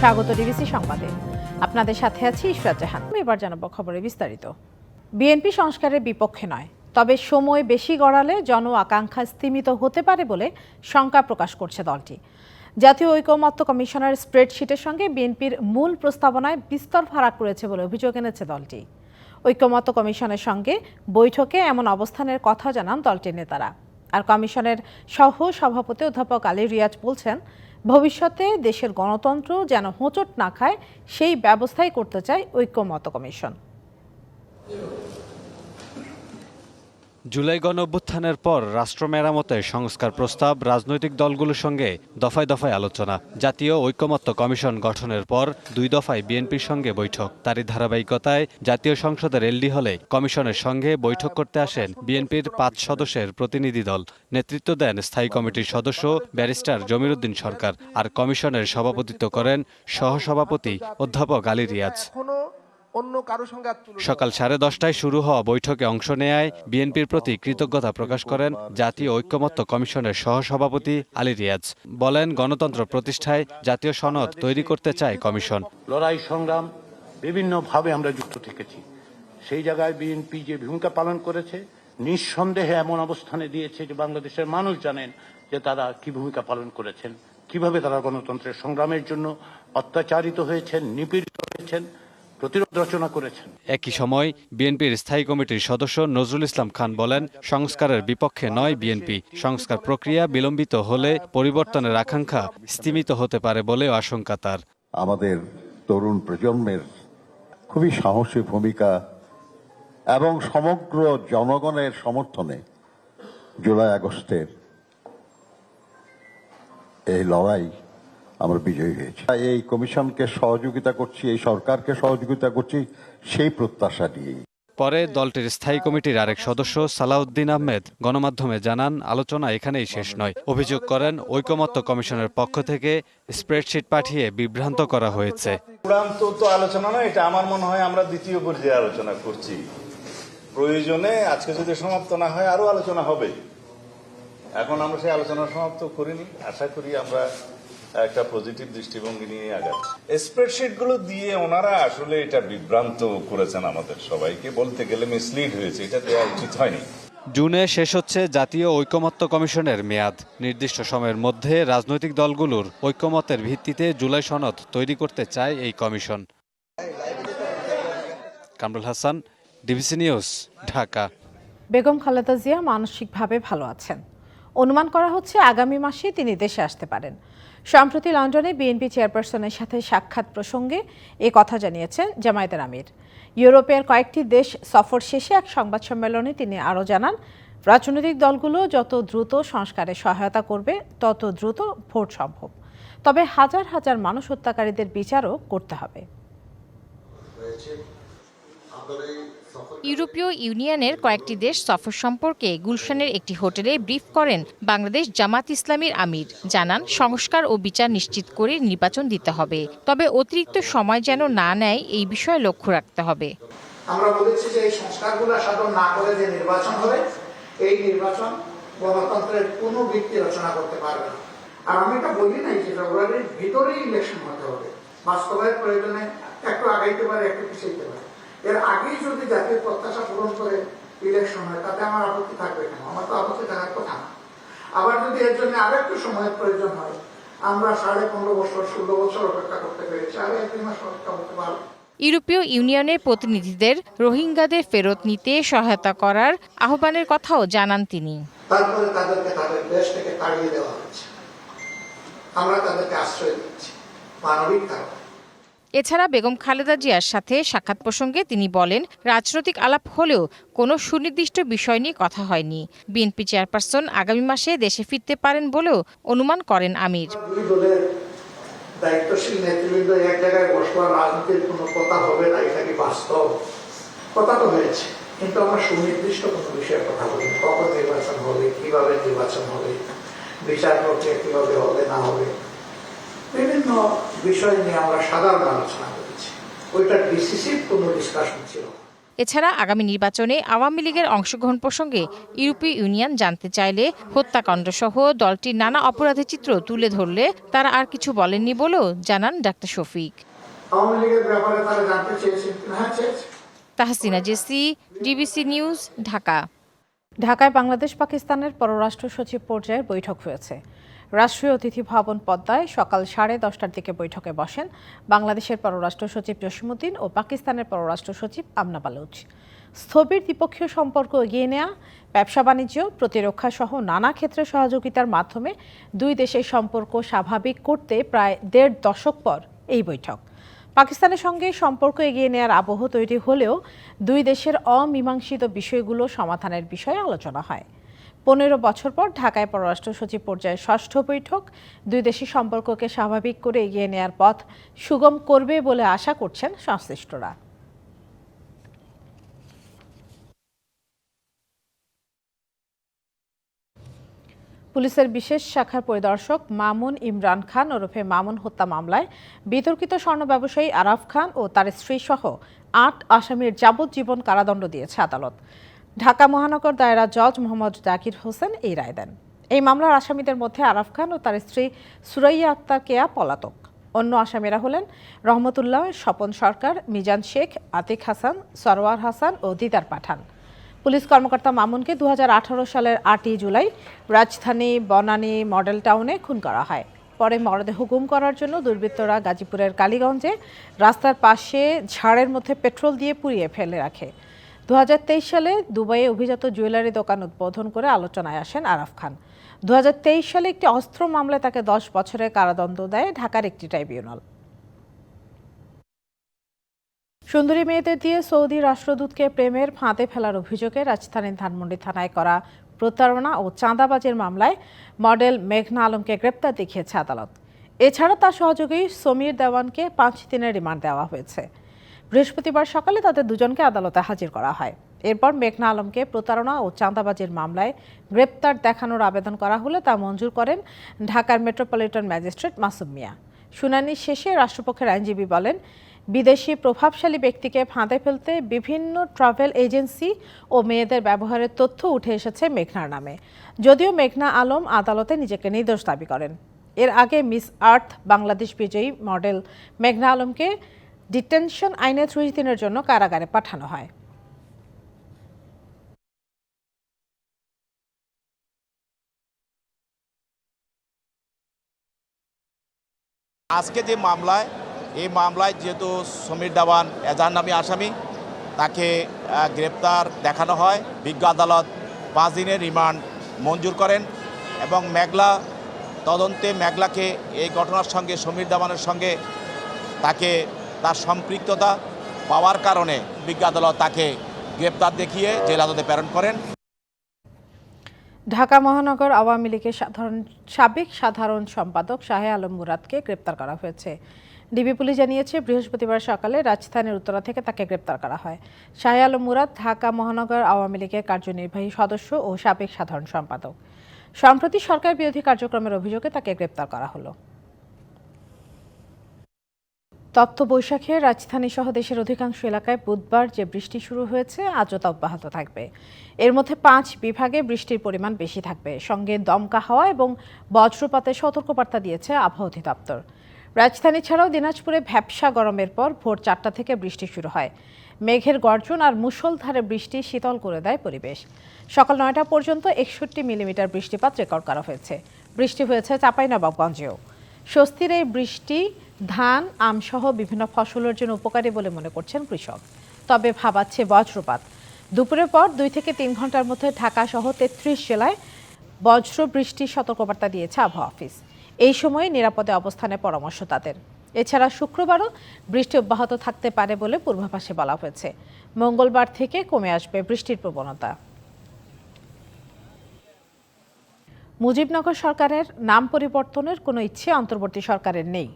স্বাগত ডিবিসি সংবাদে। আপনাদের সাথে আছি ইশরাত জাহান। এবার জানাব খবরে বিস্তারিত। বিএনপি সংস্কারের বিপক্ষে নয়, তবে সময় বেশি গড়ালে জন আকাঙ্ক্ষা স্তীমিত হতে পারে বলে শঙ্কা প্রকাশ করছে দলটি। জাতীয় ঐকমত্য কমিশনের স্প্রেডশিটের সঙ্গে বিএনপির মূল প্রস্তাবনায় বিস্তর ফারাক করেছে বলে অভিযোগ এনেছে দলটি। ঐকমত্য কমিশনের সঙ্গে বৈঠকে এমন অবস্থানের কথা জানান দলটির নেতারা। আর কমিশনের সহ সভাপতি অধ্যাপক আলী রিয়াজ বলছেন ভবিষ্যতে দেশের গণতন্ত্র যেন হোঁচট না খায় সেই ব্যবস্থাই করতে চায় ঐক্যমত কমিশন। জুলাই গণ অভ্যুত্থানের পর রাষ্ট্র মেরামতে সংস্কার প্রস্তাব, রাজনৈতিক দলগুলোর সঙ্গে দফায় দফায় আলোচনা, জাতীয় ঐকমত্য কমিশন গঠনের পর দুই দফায় বিএনপির সঙ্গে বৈঠক। তারই ধারাবাহিকতায় জাতীয় সংসদের এলডি হলে কমিশনের সঙ্গে বৈঠক করতে আসেন বিএনপির পাঁচ সদস্যের প্রতিনিধি দল। নেতৃত্ব দেন স্থায়ী কমিটির সদস্য ব্যারিস্টার জমিরুদ্দিন সরকার আর কমিশনের সভাপতিত্ব করেন সহসভাপতি অধ্যাপক আলী রিয়াজ। সকাল সাড়ে দশটায় শুরু হওয়া বৈঠকে অংশ নেয় বিএনপির প্রতি কৃতজ্ঞতা প্রকাশ করেন জাতীয় ঐক্যমত্য কমিশনের সহসভাপতি আলী রিয়াজ। বলেন গণতন্ত্র প্রতিষ্ঠায় জাতীয় সনদ তৈরি করতে চায় কমিশন। লড়াই সংগ্রাম বিভিন্নভাবে আমরা যুক্ত থেকেছি। সেই জায়গায় বিএনপি যে ভূমিকা পালন করেছে নিঃসন্দেহে এমন অবস্থানে দিয়েছে যে বাংলাদেশের মানুষ জানেন যে তারা কি ভূমিকা পালন করেছেন কীভাবে তারা গণতন্ত্রের সংগ্রামের জন্য অত্যাচারিত হয়েছেন নিপীড়িত হয়েছেন। প্রতিরোধ রচনা করেছেন। একই সময় বিএনপির স্থায়ী কমিটির সদস্য নজরুল ইসলাম খান বলেন সংস্কারের বিপক্ষে নয় বিএনপি। সংস্কার প্রক্রিয়া বিলম্বিত হলে পরিবর্তনের আকাঙ্ক্ষা স্তীমিত হতে পারে বলেও আশঙ্কা তার। আমাদের তরুণ প্রজন্মের খুবই সাহসী ভূমিকা এবং সমগ্র জনগণের সমর্থনে জুলাই আগস্টের এই লড়াই আমরা বিজয়ী হয়েছি। এই কমিশনকে সহযোগিতা করছি এই সরকারকে সহযোগিতা করছি সেই প্রত্যাশা নিয়েই। পরে দলটির স্থায়ী কমিটির আরেক সদস্য সালাউদ্দিন আহমেদ গণমাধ্যমে জানান আলোচনা এখানেই শেষ নয়। অভিযোগ করেন ঐকমত্য কমিশনের পক্ষ থেকে স্প্রেডশিট পাঠিয়ে বিভ্রান্ত করা হয়েছে। চূড়ান্ত তো আলোচনা নয় এটা আমার মনে হয় আমরা দ্বিতীয় পর্যায়ে আলোচনা করছি। প্রয়োজনে আজকে যদি সমাপ্ত না হয় আরও আলোচনা হবে। এখন আমরা সেই আলোচনা সমাপ্ত করিনি। আশা করি আমরা একটা পজিটিভ দৃষ্টিভঙ্গি নিয়ে আগাচ্ছি। স্প্রেডশিটগুলো দিয়ে ওনারা আসলে এটা বিভ্রান্ত করেছেন আমাদের সবাইকে বলতে গেলে মিসলিড হয়েছে এটা দেওয়া উচিত হয়নি। জুনে শেষ হচ্ছে জাতীয় ঐকমত্য কমিশনের মেয়াদ। নির্দিষ্ট সময়ের মধ্যে রাজনৈতিক দলগুলোর ঐকমতের ভিত্তিতে জুলাই সনদ তৈরি করতে চায় এই commission. Kamrul Hasan DBC news Dhaka. Begum Khaleda Zia মানসিকভাবে ভালো আছেন। অনুমান করা হচ্ছে আগামী মাসে তিনি দেশে আসতে পারেন। সম্প্রতি লন্ডনে বিএনপি চেয়ারপারসনের সাথে সাক্ষাৎ প্রসঙ্গে এ কথা জানিয়েছেন জামায়াতের আমির। ইউরোপের কয়েকটি দেশ সফর শেষে এক সংবাদ সম্মেলনে তিনি আরও জানান, রাজনৈতিক দলগুলো যত দ্রুত সংস্কারে সহায়তা করবে, তত দ্রুত ভোট সম্ভব। তবে হাজার হাজার মানুষ হত্যাকারীদের বিচারও করতে হবে। ইউরোপীয় ইউনিয়নের কয়েকটি দেশ সফর সম্পর্কে গুলশানের একটি হোটেলে ব্রিফ করেন বাংলাদেশ জামাত ইসলামীর আমির। জানান, সংস্কার ও বিচার নিশ্চিত করে নির্বাচন দিতে হবে। তবে অতিরিক্ত সময় যেন না নেয়, এই বিষয়ে লক্ষ্য রাখতে হবে। আমরা বলেছি যে এই সংস্কারগুলো সাধন না করে যে নির্বাচন হবে, এই নির্বাচন গণতন্ত্রের কোনো ভিত্তি রচনা করতে পারবে আর আমি এটা বলি নাই যে ফেব্রুয়ারির ভিতরেই ইলেকশন হতে হবে। বাস্তবায়ন প্রয়োজনে একটু আগাইতে পারে, একটু পিছাইতে পারে। এর আগেই যদি জাতীয় প্রত্যাশা পূরণ করে ইলেকশন হয় তাতে আমার আপত্তি থাকবে কেন? আমার তো আপত্তি থাকার কথা না। আবার যদি এর জন্য আরও একটু সময়ের প্রয়োজন হয় আমরা সাড়ে পনেরো বছর ষোলো বছর অপেক্ষা করতে পেরেছি আরও এক দুই মাস অপেক্ষা করতে পারব। ইউরোপীয় ইউনিয়নের প্রতিনিধিদের রোহিঙ্গাদের ফেরত নিতে সহায়তা করার আহ্বানের কথাও জানান তিনি। তারপরে তাদেরকে তাদের দেশ থেকে তাড়িয়ে দেওয়া হচ্ছে। আমরা তাদেরকে আশ্রয় দিচ্ছি। মানবিক কারণ। এছাড়া বেগম খালেদা জিয়ার সাথে সাক্ষাৎ প্রসঙ্গে তিনি বলেন, রাজনৈতিক আলাপ হলেও কোনো সুনির্দিষ্ট বিষয় নিয়ে কথা হয়নি। বিএনপি চেয়ারপারসন আগামী মাসে দেশে ফিরতে পারেন বলেও অনুমান করেন আমির। দায়িত্বশীল নেতৃবৃন্দ এক জায়গায় বসবার রাজনীতির কোনো কথা হবে না, এটা কি বাস্তব? কথা তো হয়েছে, কিন্তু আমরা সুনির্দিষ্ট কোনো বিষয়ে কথা বলিনি কখন নির্বাচন হবে, কীভাবে নির্বাচন হবে, বিচার প্রক্রিয়া কীভাবে হবে, না হবে। বিভিন্ন বিষয় নিয়ে আমরা সাধারণ আলোচনা করেছি। ওইটা ডিসিসিভ কোনো ডিসকাশন ছিল এছাড়া আগামী নির্বাচনে আওয়ামী লীগের অংশগ্রহণ প্রসঙ্গে ইউরোপীয় ইউনিয়ন জানতে চাইলে হত্যাকাণ্ড সহ দলটির নানা অপরাধের চিত্র তুলে ধরলে তারা আর কিছু বলেননি বলেও জানান ডাক্তার শফিক। আওয়ামী লীগের ব্যাপারে তারা জানতে চেয়েছেন হ্যাঁ Tahsina JC DBC news Dhaka. ঢাকায় বাংলাদেশ পাকিস্তানের পররাষ্ট্র সচিব পর্যায়ের বৈঠক হয়েছে। রাষ্ট্রীয় অতিথি ভবন পদ্মায় সকাল সাড়ে দশটার দিকে বৈঠকে বসেন বাংলাদেশের পররাষ্ট্র সচিব জসিমুদ্দিন ও পাকিস্তানের পররাষ্ট্র সচিব আমনা বালুচ। স্থবির দ্বিপক্ষীয় সম্পর্ক এগিয়ে নেওয়া ব্যবসা বাণিজ্য, প্রতিরক্ষা সহ নানা ক্ষেত্রে সহযোগিতার মাধ্যমে দুই দেশের সম্পর্ক স্বাভাবিক করতে প্রায় দেড় দশক পর এই বৈঠক। পাকিস্তানের সঙ্গে সম্পর্ক এগিয়ে নেওয়ার আবহ তৈরি হলেও দুই দেশের অমীমাংসিত বিষয়গুলো সমাধানের বিষয়ে আলোচনা হয়। পনেরো বছর পর ঢাকায় পররাষ্ট্র সচিব পর্যায়ের ষষ্ঠ বৈঠক। দুই দেশের সম্পর্ককে স্বাভাবিক করে এগিয়ে নেওয়ার পথ সুগম করবে বলে আশা করছেন সংশ্লিষ্টরা। পুলিশের বিশেষ শাখার পরিদর্শক মামুন ইমরান খান ওরফে মামুন হত্যা মামলায় বিতর্কিত স্বর্ণ ব্যবসায়ী আরাফ খান ও তার স্ত্রী সহ আট আসামির যাবজ্জীবন কারাদণ্ড দিয়েছে আদালত। ঢাকা মহানগর দায়রা জজ মোহাম্মদ জাকির হোসেন এই রায় দেন। এই মামলার আসামিদের মধ্যে আরাফ খান ও তার স্ত্রী সুরাইয়া আক্তার কেয়া পলাতক। অন্য আসামিরা হলেন রহমতুল্লাহ, স্বপন সরকার, মিজান শেখ, আতিক হাসান, সরওয়ার হাসান ও দিদার পাঠান। পুলিশ কর্মকর্তা মামুনকে দু হাজার আঠারো সালের আটই জুলাই রাজধানী বনানী মডেল টাউনে খুন করা হয়। পরে মরদেহ গুম করার জন্য দুর্বৃত্তরা গাজীপুরের কালীগঞ্জে রাস্তার পাশে ঝাড়ের মধ্যে পেট্রোল দিয়ে পুড়িয়ে ফেলে রাখে। দু হাজার তেইশ সালে দুবাইয়ে অভিজাত জুয়েলারি দোকান উদ্বোধন করে আলোচনায় আসেন আরাফ খান। দু হাজার তেইশ সালে একটি অস্ত্র মামলায় তাকে দশ বছরের কারাদণ্ড দেয় ঢাকার একটি ট্রাইব্যুনাল। সুন্দরী মেয়েদের দিয়ে সৌদি রাষ্ট্রদূতকে প্রেমের ফাঁদে ফেলার অভিযোগে রাজধানীর ধানমন্ডি থানায় করা প্রতারণা ও চাঁদাবাজের মামলায় মডেল মেঘনা আলমকে গ্রেপ্তার দেখিয়েছে আদালত। এছাড়া তার সহযোগী সমীর দেওয়ানকে পাঁচ দিনের রিমান্ড দেওয়া হয়েছে। বৃহস্পতিবার সকালে তাদের দুজনকে আদালতে হাজির করা হয়। এরপর মেঘনা আলমকে প্রতারণা ও চাঁদাবাজির মামলায় গ্রেপ্তার দেখানোর আবেদন করা হলে তা মঞ্জুর করেন ঢাকার মেট্রোপলিটন ম্যাজিস্ট্রেট মাসুম মিয়া। শুনানি শেষে রাষ্ট্রপক্ষের আইনজীবী বলেন, বিদেশি প্রভাবশালী ব্যক্তিকে ফাঁদে ফেলতে বিভিন্ন ট্রাভেল এজেন্সি ও মেয়েদের ব্যবহারের তথ্য উঠে এসেছে মেঘনার নামে। যদিও মেঘনা আলম আদালতে নিজেকে নির্দোষ দাবি করেন। এর আগে মিস আর্থ বাংলাদেশ বিজয়ী মডেল মেঘনা আলমকে ডিটেনশন আইনে ত্রিশ দিনের জন্য কারাগারে পাঠানো হয়। আজকে যে মামলায়, এই মামলায় যেহেতু সমীর দেওয়ান এজাহার নামী আসামি, তাকে গ্রেপ্তার দেখানো হয়। বিজ্ঞ আদালত পাঁচ দিনের রিমান্ড মঞ্জুর করেন এবং মেঘলা, তদন্তে মেঘলাকে এই ঘটনার সঙ্গে, সমীর দেওয়ানের সঙ্গে তাকে তার সম্পৃক্ততা পাওয়ার কারণে বিজ্ঞ আদালত তাকে গ্রেপ্তার দেখিয়ে জেল আদালতে প্রেরণ করেন। ঢাকা মহানগর আওয়ামী লীগের সাধারণ, সাবেক সাধারণ সম্পাদক শাহে আলম মুরাদকে গ্রেপ্তার করা হয়েছে। ডিবি পুলিশ জানিয়েছে, বৃহস্পতিবার সকালে রাজধানীর উত্তরা থেকে তাকে গ্রেপ্তার করা হয়। শাহে আলম মুরাদ ঢাকা মহানগর আওয়ামী লীগের কার্যনির্বাহী সদস্য ও সাবেক সাধারণ সম্পাদক। সম্প্রতি সরকার বিরোধী কার্যক্রমের অভিযোগে তাকে গ্রেপ্তার করা হলো। তপ্ত বৈশাখে রাজধানী সহ দেশের অধিকাংশ এলাকায় বুধবার যে বৃষ্টি শুরু হয়েছে, আজও তা অব্যাহত থাকবে। এর মধ্যে পাঁচ বিভাগে বৃষ্টির পরিমাণ বেশি থাকবে। সঙ্গে দমকা হাওয়া এবং বজ্রপাতে সতর্কবার্তা দিয়েছে আবহাওয়া অধিদপ্তর। রাজধানী ছাড়াও দিনাজপুরে ভ্যাপসা গরমের পর ভোর চারটা থেকে বৃষ্টি শুরু হয়। মেঘের গর্জন আর মুষলধারে বৃষ্টি শীতল করে দেয় পরিবেশ। সকাল নয়টা পর্যন্ত একষট্টি মিলিমিটার বৃষ্টিপাত রেকর্ড করা হয়েছে। বৃষ্টি হয়েছে চাঁপাইনবাবগঞ্জেও। স্বস্তির এই বৃষ্টি ধান, আমসহ বিভিন্ন ফসলের জন্য উপকারী বলে মনে করছেন কৃষক। তবে ভাবাচ্ছে বজ্রপাত। দুপুরের পর দুই থেকে তিন ঘণ্টার মধ্যে ঢাকা সহ তেত্রিশ জেলায় বজ্র বৃষ্টির সতর্কবার্তা দিয়েছে আবহাওয়া অফিস। এই সময়ে নিরাপদে অবস্থানের পরামর্শ তাদের। এছাড়া শুক্রবারও বৃষ্টি অব্যাহত থাকতে পারে বলে পূর্বাভাসে বলা হয়েছে। মঙ্গলবার থেকে কমে আসবে বৃষ্টির প্রবণতা। মুজিবনগর সরকারের নাম পরিবর্তনের কোনো ইচ্ছে অন্তর্বর্তী সরকারের নেই।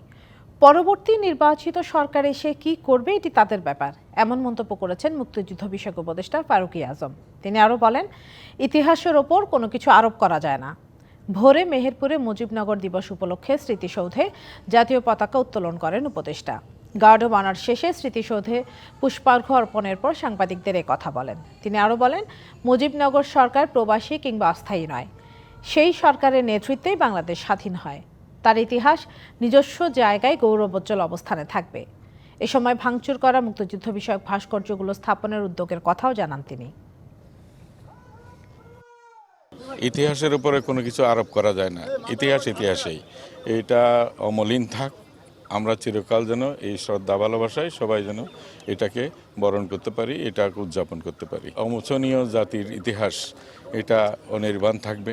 পরবর্তী নির্বাচিত সরকার এসে কি করবে এটি তাদের ব্যাপার। এমন মন্তব্য করেছেন মুক্তিযুদ্ধ বিষয়ক উপদেষ্টা ফারুকি আজম। তিনি আরও বলেন, ইতিহাসের ওপর কোনো কিছু আরোপ করা যায় না। ভোরে মেহেরপুরে মুজিবনগর দিবস উপলক্ষে স্মৃতিসৌধে জাতীয় পতাকা উত্তোলন করেন উপদেষ্টা। গার্ড অব অনার শেষে স্মৃতিসৌধে পুষ্পার্ঘ্য অর্পণের পর সাংবাদিকদের কথা বলেন। তিনি আরও বলেন, মুজিবনগর সরকার প্রবাসী কিংবা অস্থায়ী নয়। সেই সরকারের নেতৃত্বেই বাংলাদেশ স্বাধীন হয়। তার ইতিহাস নিজস্ব জায়গায় গৌরবোজ্জ্বল অবস্থানে থাকবে। এ সময় ভাঙচুর করা, মুক্তিযুদ্ধ বিষয়ক ভাস্কর্যগুলো স্থাপনের উদ্যোগের কথাও জানান তিনি। ইতিহাসের উপরে কোনো কিছু আরোপ করা যায় না। ইতিহাস ইতিহাসেই। এটা অমলিন থাক, আমরা চিরকাল যেন এই শ্রদ্ধা ভালোবাসায় সবাই যেন এটাকে বরণ করতে পারি, এটাকে উদযাপন করতে পারি। অমোচনীয় জাতির ইতিহাস, এটা অনির্বাণ থাকবে।